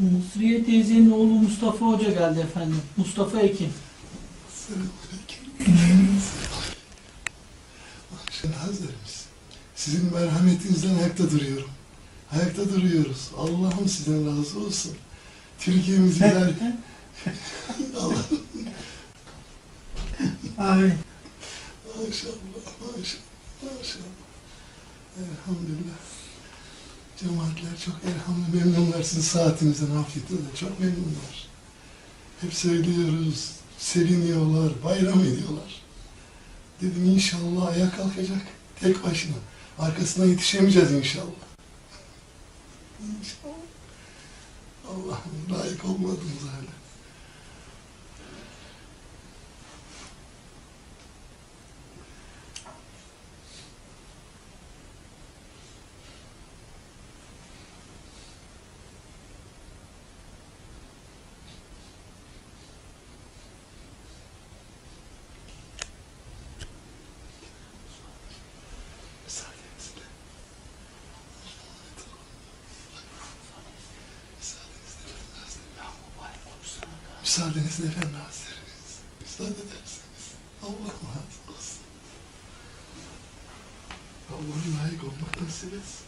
Musriye teyzenin oğlu Mustafa Hoca geldi efendim. Mustafa Ekin. Selamünaleyküm. Akşam Hazretimiz. Sizin merhametinizden ayakta duruyorum. Ayakta duruyoruz. Allah'ım sizden razı olsun. Türkiye'miz güzel. Allah Amin. maşallah, maşallah, maşallah. Elhamdülillah. Cemaatler çok elhamdülillah memnunlar. Sizin saatinizden, afiyetinizden çok memnunlar. Hep söylüyoruz, seviniyorlar, bayram ediyorlar. Dedim inşallah ayağa kalkacak tek başına. Arkasına yetişemeyeceğiz inşallah. İnşallah. Allah'ım layık olmadığımız hale. Müsaadenizle efendim hazretleriniz. Müsaade ederseniz. Allah razı olsun. Allah'ın layık olmak nasip etsin.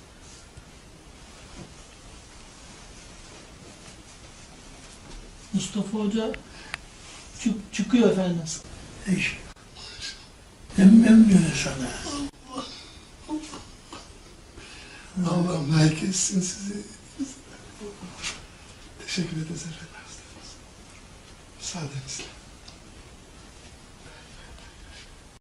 Mustafa Hoca çık- çıkıyor efendim. Eş. Emmem diyor sana. Allah'ım layık etsin sizi. Teşekkür ederiz efendim silence.